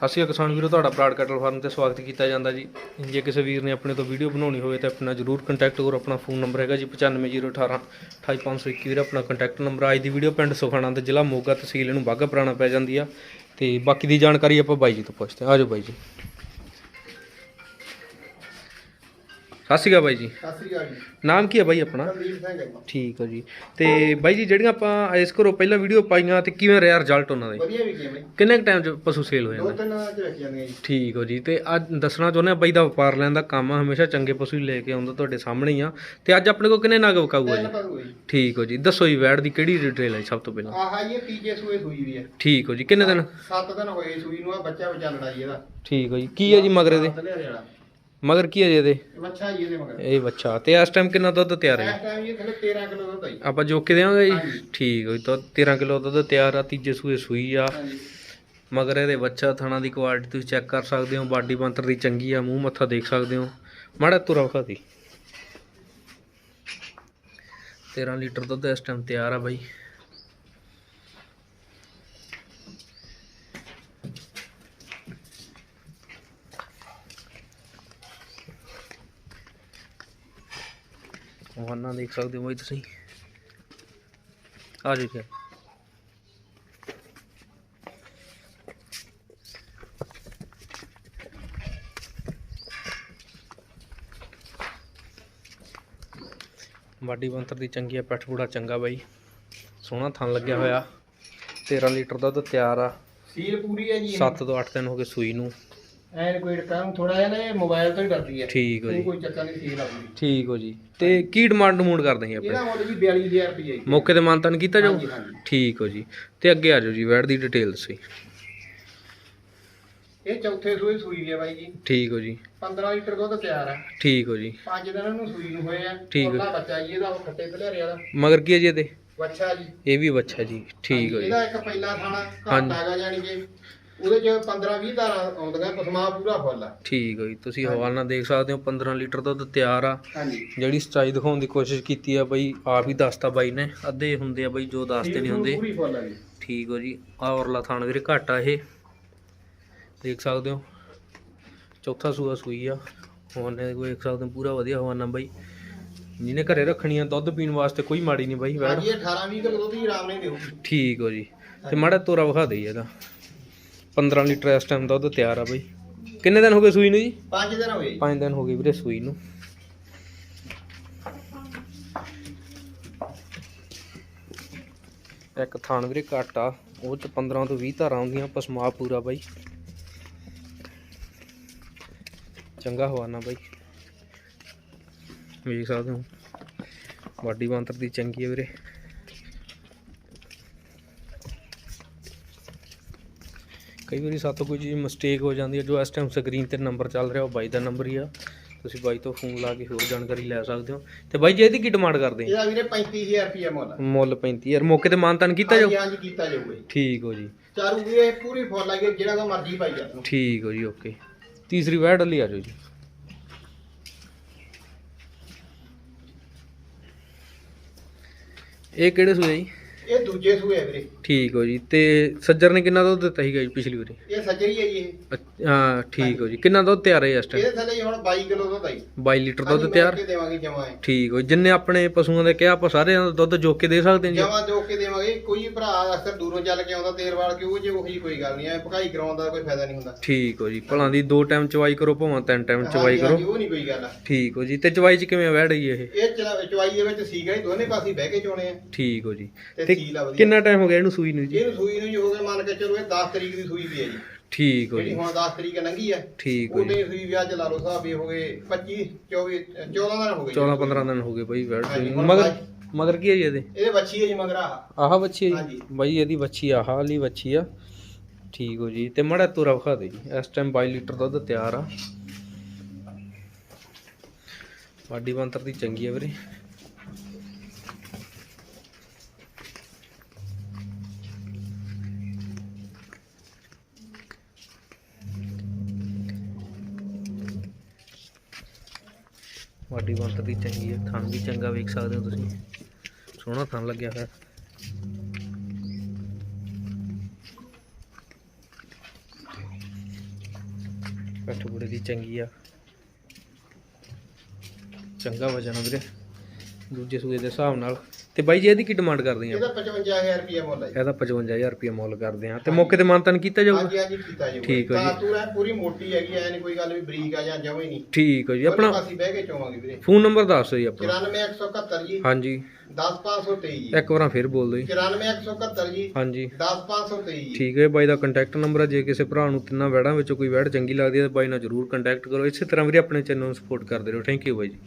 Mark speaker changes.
Speaker 1: ਸਤਿ ਸ਼੍ਰੀ ਅਕਾਲ ਕਿਸਾਨ ਵੀਰੋ, ਤੁਹਾਡਾ ਬਰਾਡ ਕੈਟਲ ਫਾਰਮ ਤੇ ਸਵਾਗਤ ਕੀਤਾ ਜਾਂਦਾ ਜੀ। ਜੇ ਕਿਸੇ ਵੀਰ ਨੇ ਆਪਣੇ ਤੋਂ ਵੀਡੀਓ ਬਣਾਉਣੀ ਹੋਵੇ ਤਾਂ ਆਪਣਾ ਜਰੂਰ ਕੰਟੈਕਟ ਕਰੋ ਆਪਣਾ ਫੋਨ ਨੰਬਰ ਹੈਗਾ ਜੀ 9501 28521 ਵੀਰ ਆਪਣਾ ਕੰਟੈਕਟ ਨੰਬਰ ਅੱਜ ਦੀ ਵੀਡੀਓ ਪਿੰਡ ਸੁਖਾਣਾ ਤੇ ਜ਼ਿਲ੍ਹਾ ਮੋਗਾ ਤਹਿਸੀਲ ਨੂੰ ਬਾਘਾ ਪੁਰਾਣਾ ਪੈ ਜਾਂਦੀ ਆ। ਤੇ ਬਾਕੀ ਦੀ ਜਾਣਕਾਰੀ ਆਪਾਂ ਬਾਈ ਜੀ ਤੋਂ ਪੁੱਛਦੇ ਹਾਂ। ਆਜੋ ਬਾਈ ਜੀ। ਸਤਿ ਸ਼੍ਰੀ ਅਕਾਲ ਬਾਈ ਜੀ।
Speaker 2: ਸਤਿ ਸ੍ਰੀ ਅਕਾਲ ਜੀ।
Speaker 1: ਨਾਮ ਕੀ ਹੈ ਬਾਈ ਆਪਣਾ?
Speaker 2: ਕੁਲਦੀਪ ਸਿੰਘ ਹੈ ਜੀ।
Speaker 1: ਠੀਕ ਹੈ ਜੀ। ਤੇ ਬਾਈ ਜੀ ਜਿਹੜੀਆਂ ਆਪਾਂ ਇਸ ਘਰੋਂ ਪਹਿਲਾਂ ਵੀਡੀਓ ਪਾਈਆਂ ਤੇ ਕਿਵੇਂ ਰਿਹਾ ਰਿਜ਼ਲਟ ਉਹਨਾਂ ਦੇ?
Speaker 2: ਵਧੀਆ ਵੀ ਬਈ।
Speaker 1: ਕਿੰਨੇ ਕੁ ਟਾਈਮ ਚ ਪਸ਼ੂ ਸੇਲ ਹੋ
Speaker 2: ਦੋ
Speaker 1: ਜਾਂਦਾ
Speaker 2: ਤਿੰਨ ਚ ਰੱਖ ਜਾਂਦੀਆਂ ਜੀ।
Speaker 1: ਠੀਕ ਹੋ ਜੀ। ਤੇ ਅੱਜ ਦੱਸਣਾ ਚਾਹੁੰਦੇ ਆ ਬਾਈ ਦਾ ਵਪਾਰ ਲੈਣ ਦਾ ਕੰਮ ਆ ਹਮੇਸ਼ਾ ਚੰਗੇ ਪਸ਼ੂ ਹੀ ਲੈ ਕੇ ਆਉਂਦਾ ਤੁਹਾਡੇ ਸਾਹਮਣੇ ਹੀ ਆ। ਤੇ ਅੱਜ ਆਪਣੇ ਕੋਲ ਕਿੰਨੇ ਨਗ ਵਿਕਾਊ ਆ
Speaker 2: ਤਿੰਨ
Speaker 1: ਜੀ। ਠੀਕ ਹੋ ਜੀ। ਦੱਸੋ ਜੀ ਵੈੜ ਦੀ ਕਿਹੜੀ ਡਿਟੇਲ ਹੈ ਸਭ ਤੋਂ ਪਹਿਲਾਂ?
Speaker 2: ਆਹ ਜੀ ਇਹ ਤੀਜੇ ਸੂਏ ਸੂਈ ਵੀ ਹੈ
Speaker 1: ਠੀਕ ਹੋ ਜੀ। ਕਿੰਨੇ ਦਿਨ?
Speaker 2: ਸੱਤ ਦਿਨ ਹੋਏ ਸੂਈ ਨੂੰ ਆ ਬੱਚਾ ਲੜਾਈ ਇਹਦਾ।
Speaker 1: ਠੀਕ ਹੋ ਜੀ। ਕੀ ਹੈ ਜੀ ਮਗਰ
Speaker 2: ਥੱਲੇ ਵਾਲਾ
Speaker 1: ਮਗਰ ਕੀ ਹੈ ਜੀ ਇਹਦੇ?
Speaker 2: ਇਹ ਬੱਚਾ ਜੀ ਇਹਦੇ ਮਗਰ।
Speaker 1: ਇਹ ਬੱਚਾ ਤੇ ਇਸ ਟਾਈਮ ਕਿੰਨਾ ਦੁੱਧ ਤਿਆਰ ਹੈ?
Speaker 2: ਇਸ ਟਾਈਮ ਇਹ ਥੱਲੇ 13 ਕਿਲੋ ਦੁੱਧ ਆਈ
Speaker 1: ਆਪਾਂ ਜੋ ਕੇ ਦੇਵਾਂਗੇ ਜੀ। ਠੀਕ ਹੋ ਜੀ ਤਾਂ 13 ਕਿਲੋ ਦੁੱਧ ਤਿਆਰ ਆ ਤੀਜੇ ਸੂਏ ਸੂਈ ਆ। ਮਗਰ ਇਹਦੇ ਬੱਚਾ ਥਣਾ ਦੀ ਕੁਆਲਿਟੀ ਤੁਸੀਂ ਚੈੱਕ ਕਰ ਸਕਦੇ ਹੋ ਬਾਡੀ ਬੰਤਰ ਦੀ ਚੰਗੀ ਆ ਮੂੰਹ ਮੱਥਾ ਦੇਖ ਸਕਦੇ ਹੋ। ਮਾੜਾ ਤੁਰਾ ਵਿਖਾ ਦੀ 13 ਲੀਟਰ ਦੁੱਧ ਇਸ ਟਾਈਮ ਤਿਆਰ ਆ ਬਾਈ। ਵਾਨਾ ਦੇਖ ਸਕਦੇ ਹੋ ਬਾਈ ਤੁਸੀਂ ਆ ਜੀ ਫਿਰ ਬਾਡੀ ਬੰਤਰ ਦੀ ਚੰਗੀ ਆ ਪਿੱਠ ਪੂੜਾ ਚੰਗਾ ਬਾਈ। ਸੋਹਣਾ ਥਣ ਲੱਗਿਆ ਹੋਇਆ। 13 ਲੀਟਰ ਦੁੱਧ ਤਿਆਰ ਆ।
Speaker 2: ਸੀਲ ਪੂਰੀ ਹੈ ਜੀ
Speaker 1: 7 ਤੋਂ 8 ਦਿਨ ਹੋ ਗਏ ਸੂਈ ਨੂੰ।
Speaker 2: ਐਨ ਕੋਈ ਕੰਮ ਥੋੜਾ ਜਿਹਾ ਨਾ ਇਹ ਮੋਬਾਈਲ ਤੋਂ ਹੀ ਡਰਦੀ ਹੈ।
Speaker 1: ਠੀਕ ਹੋ ਜੀ।
Speaker 2: ਕੋਈ ਚੱਕਰ ਨਹੀਂ ਸੀਲ ਆਉਂਦੀ
Speaker 1: ਠੀਕ ਹੋ ਜੀ। ਤੇ ਕੀ ਡਿਮਾਂਡ ਮੂਡ ਕਰਦੇ ਸੀ
Speaker 2: ਇਹਦਾ
Speaker 1: ਆਪਣੇ
Speaker 2: ਮੁੱਲ ਜੀ 42000 ਰੁਪਏ ਜੀ।
Speaker 1: ਮੌਕੇ ਤੇ ਮਾਨਤਨ ਕੀਤਾ ਜਾਊ?
Speaker 2: ਹਾਂਜੀ ਹਾਂਜੀ।
Speaker 1: ਠੀਕ ਹੋ ਜੀ। ਤੇ ਅੱਗੇ ਆ ਜਾਓ ਜੀ ਵੈੜ ਦੀ ਡਿਟੇਲ ਜੀ।
Speaker 2: ਇਹ ਚੌਥੇ ਸੂਏ ਸੂਈ ਹੈ ਬਾਈ ਜੀ।
Speaker 1: ਠੀਕ ਹੋ ਜੀ।
Speaker 2: 15 ਲੀਟਰ ਦੁੱਧ ਤਿਆਰ ਹੈ
Speaker 1: ਠੀਕ ਹੋ ਜੀ।
Speaker 2: ਪੰਜ ਦਿਨ ਇਹਨੂੰ ਸੂਈ ਨੂੰ ਹੋਏ ਆ।
Speaker 1: ਠੀਕ ਹੈ।
Speaker 2: ਉਹਦਾ ਬੱਚਾ ਜੀ ਇਹਦਾ ਉਹ ਖੱਟੇ ਭਲਿਆਰੇ ਵਾਲਾ।
Speaker 1: ਮਗਰ ਕੀ ਹੈ ਜੀ ਇਹਦੇ?
Speaker 2: ਬੱਚਾ ਜੀ।
Speaker 1: ਇਹ ਵੀ ਬੱਚਾ ਜੀ। ਠੀਕ ਹੋ ਜੀ।
Speaker 2: ਇਹਦਾ ਇੱਕ ਪਹਿਲਾ ਥਾਣਾ
Speaker 1: ਹਾਂਜੀ।
Speaker 2: ਘੱਟ ਹੈਗਾ ਕਿ। ਉਹਦੇ ਚ 15 20 ਧਾਰਾਂ ਆਉਂਦੀਆਂ ਪਸਮਾ ਪੂਰਾ ਫੁੱਲ ਆ।
Speaker 1: ਠੀਕ ਹੋ ਜੀ ਤੁਸੀਂ ਹਵਾਲਾ ਦੇਖ ਸਕਦੇ ਹੋ 15 ਲੀਟਰ ਦੁੱਧ ਤਿਆਰ ਆ।
Speaker 2: ਹਾਂਜੀ।
Speaker 1: ਜਿਹੜੀ ਸਚਾਈ ਦਿਖਾਉਣ ਦੀ ਕੋਸ਼ਿਸ਼ ਕੀਤੀ ਆ ਬਈ ਆਪ ਹੀ ਦੱਸਤਾ ਬਾਈ ਨੇ ਅੱਧੇ ਹੁੰਦੇ ਆ ਬਈ ਜੋ ਦੱਸਦੇ ਨਹੀਂ ਹੁੰਦੇ।
Speaker 2: ਪੂਰੀ ਫੁੱਲ ਆ ਜੀ।
Speaker 1: ਠੀਕ ਹੋ ਜੀ ਆ ਔਰਲਾ ਥਾਣ ਵੀਰੇ ਘੱਟ ਆ ਇਹ। ਦੇਖ ਸਕਦੇ ਹੋ ਚੌਥਾ ਸੂਆ ਸੂਈ ਆ। ਹਵਾਨੇ ਕੋਈ ਦੇਖ ਸਕਦੇ ਹੋ ਪੂਰਾ ਵਧੀਆ ਹਵਾਨਾ ਬਾਈ। ਜਿਹਨੇ ਘਰੇ ਰੱਖਣੀ ਆ ਦੁੱਧ ਪੀਣ ਵਾਸਤੇ ਕੋਈ ਮਾੜੀ ਨਹੀਂ ਬਾਈ ਵੈੜ
Speaker 2: ਹਾਂਜੀ ਇਹ 18 20 ਕਿਲੋ ਦੁੱਧ ਹੀ ਆਰਾਮ ਨਾਲ ਦੇਊਗੀ
Speaker 1: ਠੀਕ ਹੋ ਜੀ ਤੇ ਮਾੜਾ ਤੋਰਾ ਵਿਖਾ ਦੇਈ ਇਹਦਾ। 15 ਲੀਟਰ ਇਸ ਟਾਈਮ ਦੁੱਧ ਤਿਆਰ ਆ ਬਈ। ਕਿੰਨੇ ਦਿਨ ਹੋ ਗਏ ਸੂਈ ਨੂੰ ਜੀ?
Speaker 2: ਪੰਜ ਦਿਨ ਹੋਏ ਜੀ।
Speaker 1: 5 ਦਿਨ ਹੋ ਗਏ ਵੀਰੇ ਸੂਈ ਨੂੰ। ਇੱਕ ਥਾਣ ਵੀਰੇ ਘੱਟ ਆ ਉਹ ਚ 15 ਤੋਂ 20 ਧਾਰਾਂ ਆਉਂਦੀਆਂ ਪਸਮਾ ਪੂਰਾ ਬਾਈ। ਚੰਗਾ ਹਵਾਨਾ ਬਾਈ। ਵੇਖ ਸਕਦੇ ਹੋ। ਬਾਡੀ ਬੰਤਰ ਦੀ ਚੰਗੀ ਹੈ ਵੀਰੇ। ਕਈ ਵਾਰੀ ਸਾਤੋਂ ਕੋਈ ਚੀਜ਼ ਮਿਸਟੇਕ ਹੋ ਜਾਂਦੀ ਹੈ ਜੋ ਇਸ ਟਾਈਮ ਸਕਰੀਨ ਤੇ ਨੰਬਰ ਚੱਲ ਰਿਹਾ ਉਹ ਬਾਈ ਦਾ ਨੰਬਰ ਹੀ ਆ। ਤੁਸੀਂ ਬਾਈ ਤੋਂ ਫੋਨ ਲਾ ਕੇ ਹੋਰ ਜਾਣਕਾਰੀ ਲੈ ਸਕਦੇ ਹੋ। ਤੇ ਬਾਈ ਜੀ ਇਹਦੀ ਕੀ ਡਿਮਾਂਡ ਕਰਦੇ
Speaker 2: ਇਹਦਾ ਵੀਰੇ 35000 ਰੁਪਏ ਮੁੱਲ। ਆ।
Speaker 1: ਆ ਮੁੱਲ 35 ਯਾਰ ਮੌਕੇ ਤੇ ਮਾਨਤਨ ਕੀਤਾ
Speaker 2: ਹਾਂਜੀ
Speaker 1: ਜਾਓ
Speaker 2: ਹਾਂਜੀ ਕੀਤਾ ਜਾਊਗਾ ਜੀ।
Speaker 1: ਠੀਕ ਹੋ ਜੀ।
Speaker 2: ਚਾਰੂ ਵੀ ਇਹ ਪੂਰੀ ਫੁੱਲ ਆ ਗਈ ਜਿਹੜਾ ਕੋ ਮਰਜ਼ੀ ਪਾਈ ਜਾ। ਤੂੰ
Speaker 1: ਠੀਕ ਹੋ ਜੀ ਓਕੇ ਤੀਸਰੀ ਵੈਡ ਲਈ ਆ ਜਾਓ ਜੀ। ਇਹ ਕਿਹੜੇ ਸੂਏ ਜੀ?
Speaker 2: ਇਹ ਦੂਜੇ ਸੂਏ ਆ ਵੀਰੇ।
Speaker 1: ਠੀਕ ਹੋ ਜੀ ਤੇ ਸੱਜਰ ਨੇ ਕਿੰਨਾ ਦੁੱਧ ਦਿੱਤਾ ਸੀਗਾ ਜੀ ਪਿਛਲੀ ਵਾਰੀ?
Speaker 2: ਇਹ ਸੱਜਰੀ ਹੈ ਜੀ ਇਹ।
Speaker 1: ਅੱਛ- ਹਾਂ ਠੀਕ ਹੋ ਜੀ। ਕਿੰਨਾ ਦੁੱਧ ਤਿਆਰ ਹੈ ਇਸ ਟਾਈਮ
Speaker 2: ਇਹਦੇ ਥੱਲੇ ਜੀ ਹੁਣ 22 ਕਿਲੋ ਦੁੱਧ ਆਈ
Speaker 1: 22 ਲੀਟਰ ਦੁੱਧ ਤਿਆਰ?
Speaker 2: ਦੇਵਾਂਗੇ ਜਮਾ ਹੈ
Speaker 1: ਠੀਕ ਹੋ ਜਿੰਨੇ ਆਪਣੇ ਪਸ਼ੂਆਂ ਦੇ ਕਿਹਾ ਆਪਾਂ ਸਾਰਿਆਂ ਦਾ ਦੁੱਧ ਜੋਕ ਕੇ ਦੇ ਸਕਦੇ ਹਾਂ ਜੀ?
Speaker 2: ਜਮਾ ਜੋ ਕੇ ਦੇਵਾਂਗੇ। ਕੋਈ ਭਰਾ ਅਕਸਰ ਦੂਰੋਂ ਚੱਲ ਕੇ ਆਉਂਦਾ ਤੇਰ ਵਾਲ ਕੇ ਉਹ ਜੇ ਉਹੀ ਕੋਈ ਗੱਲ ਨਹੀਂ ਐ ਭਕਾਈ ਕਰਾਉਣ ਦਾ ਕੋਈ ਫਾਇਦਾ ਨਹੀਂ ਹੁੰਦਾ।
Speaker 1: ਠੀਕ ਹੋ ਜੀ। ਭਲਾਂ ਦੀ ਦੋ ਟਾਈਮ ਚਵਾਈ ਕਰੋ ਭਾਵੇਂ ਤਿੰਨ ਟਾਈਮ ਚਵਾਈ
Speaker 2: ਹਾਂਜੀ, ਹਾਂਜੀ,
Speaker 1: ਕਰੋ
Speaker 2: ਉਹ ਨਹੀਂ ਕੋਈ ਗੱਲ।
Speaker 1: ਠੀਕ ਹੋ ਜੀ। ਤੇ ਚਵਾਈ ਚ ਕਿਵੇਂ ਵੈੜ ਗਈ ਇਹ?
Speaker 2: ਇਹ ਚਲਾ- ਚਵਾਈ ਦੇ ਵਿੱਚ ਸੀਗਾ ਹੀ ਦੋਨੇ ਪਾਸੇ ਬਹਿ ਕੇ ਚੋਣੇ ਆ।
Speaker 1: ਠੀਕ ਹੋ ਜੀ।
Speaker 2: ਤੇ
Speaker 1: ਤੇ
Speaker 2: ਸੀਲ ਆ ਵਧੀਆ।
Speaker 1: ਕਿੰਨਾ ਟਾਈਮ ਹੋ ਗਿਆ ਇਹਨੂੰ ਸੂਈ ਨੂੰ ਜੀ?
Speaker 2: ਇਹਨੂੰ ਸੂਈ ਨੂੰ ਜੀ ਹੋ ਮੰਨ ਕੇ ਚਲੋ ਇਹ 10 ਤਰੀਕ ਦੀ ਸੂਈ ਵੀ ਹੈ ਜੀ।
Speaker 1: ਠੀਕ ਹੋ
Speaker 2: ਜਿਹੜੀ
Speaker 1: ਜੀ।
Speaker 2: ਹੁਣ 10 ਤਰੀਕ ਲੰਘੀ ਹੈ
Speaker 1: ਠੀਕ ਹੋ ਜੀ।
Speaker 2: ਉਹਦੇ ਸੂਈ ਵੀ ਅੱਜ ਲਾ ਲਓ ਸਾਹਿਬ ਇਹ ਹੋ ਗਏ 25 24 14 ਦਿਨ ਹੋ ਗਏ ਜੀ।
Speaker 1: 14 15 ਦਿਨ ਹੋ ਗਏ ਬਾਈ ਵੈੜ
Speaker 2: ਹਾਂਜੀ,
Speaker 1: ਸੂਈ
Speaker 2: ਹੁਣ
Speaker 1: ਮਗਰ ਮਗਰ ਕੀ ਹੈ ਜੀ ਇਹਦੇ?
Speaker 2: ਇਹਦੇ ਬੱਚੀ ਹੈ ਜੀ ਮਗਰ ਆਹ।
Speaker 1: ਆਹ ਬੱਚੀ ਹੈ ਜੀ?
Speaker 2: ਹਾਂਜੀ।
Speaker 1: ਬਾਈ ਇਹਦੀ ਬੱਚੀ ਆਹ ਵਾਲੀ ਬੱਚੀ ਆ। ਠੀਕ ਹੋ ਜੀ। ਤੇ ਮੜਾ ਤੁਰਾ ਵਿਖਾ ਦੇ ਜੀ। ਇਸ ਟਾਈਮ 22 ਲੀਟਰ ਦੁੱਧ ਤਿਆਰ ਆ। ਬਾਡੀ ਬੰਤਰ ਦੀ ਚੰਗੀ ਆ ਵੀਰੇ। ਵਾਡੀ ਬੰਤਰ ਦੀ ਚੰਗੀ ਹੈ, ਥਣ ਵੀ ਚੰਗਾ ਵੇਖ ਸਕਦੇ ਹੋ ਤੁਸੀਂ। ਸੋਹਣਾ ਥਣ ਲੱਗਿਆ ਹੋਇਆ। ਪੱਠ ਬੁੜੇ ਦੀ ਚੰਗੀ ਆ। ਚੰਗਾ ਵਜਨ ਵੀਰੇ, ਦੂਜੇ ਸੂਏ ਦੇ ਹਿਸਾਬ ਨਾਲ। ਤੇ ਬਾਈ ਜੀ ਇਹਦੀ ਕੀ ਡਿਮਾਂਡ ਕਰਦੇ ਆ?
Speaker 2: ਇਹਦਾ 55000 ਰੁਪਏ ਮੁੱਲ ਹੈ ਜੀ।
Speaker 1: ਇਹਦਾ 55000 ਰੁਪਏ ਮੁੱਲ ਕਰਦੇ ਆ। ਤੇ ਮੌਕੇ ਤੇ ਮਾਨਤਨ ਕੀਤਾ ਜਾਊਗਾ?
Speaker 2: ਹਾਂਜੀ ਹਾਂਜੀ ਕੀਤਾ ਜੀ
Speaker 1: ਠੀਕ ਹੈ ਜੀ।
Speaker 2: ਕਾਤੂਰ ਹੈ ਪੂਰੀ ਮੋਟੀ ਹੈਗੀ ਐ ਨਹੀਂ ਕੋਈ ਗੱਲ ਵੀ ਬਰੀਕ ਆ ਜਾਂ ਜਮੇ ਨਹੀਂ।
Speaker 1: ਠੀਕ ਹੈ ਜੀ। ਆਪਣਾ
Speaker 2: ਅਸੀਂ ਬਹਿ ਕੇ ਚੋਵਾਂਗੇ ਵੀਰੇ।
Speaker 1: ਫੋਨ ਨੰਬਰ ਦੱਸ ਦਿਓ ਜੀ ਆਪਣਾ।
Speaker 2: 94171 ਜੀ।
Speaker 1: ਹਾਂਜੀ।
Speaker 2: 10523 ਜੀ।
Speaker 1: ਇੱਕ ਵਾਰਾਂ ਫਿਰ ਬੋਲ ਦਿਓ ਜੀ
Speaker 2: 94171 ਜੀ।
Speaker 1: ਹਾਂਜੀ।
Speaker 2: 10523 ਜੀ।
Speaker 1: ਠੀਕ ਹੈ ਬਾਈ ਦਾ ਕੰਟੈਕਟ ਨੰਬਰ ਹੈ ਜੇ ਕਿਸੇ ਭਰਾ ਨੂੰ ਤਿੰਨਾਂ ਵੈੜਾਂ ਵਿੱਚੋਂ ਕੋਈ ਵੈੜ ਚੰਗੀ ਲੱਗਦੀ ਹੈ ਤਾਂ ਬਾਈ ਨਾਲ ਜਰੂਰ ਕੰਟੈਕਟ ਕਰੋ। ਇਸੇ ਤਰ੍ਹਾਂ ਵੀਰੇ ਆਪਣੇ ਚੈਨਲ ਨੂੰ ਸਪੋਰਟ ਕਰਦੇ ਰਹੋ। ਥੈਂਕ ਯੂ ਬਾਈ ਜੀ।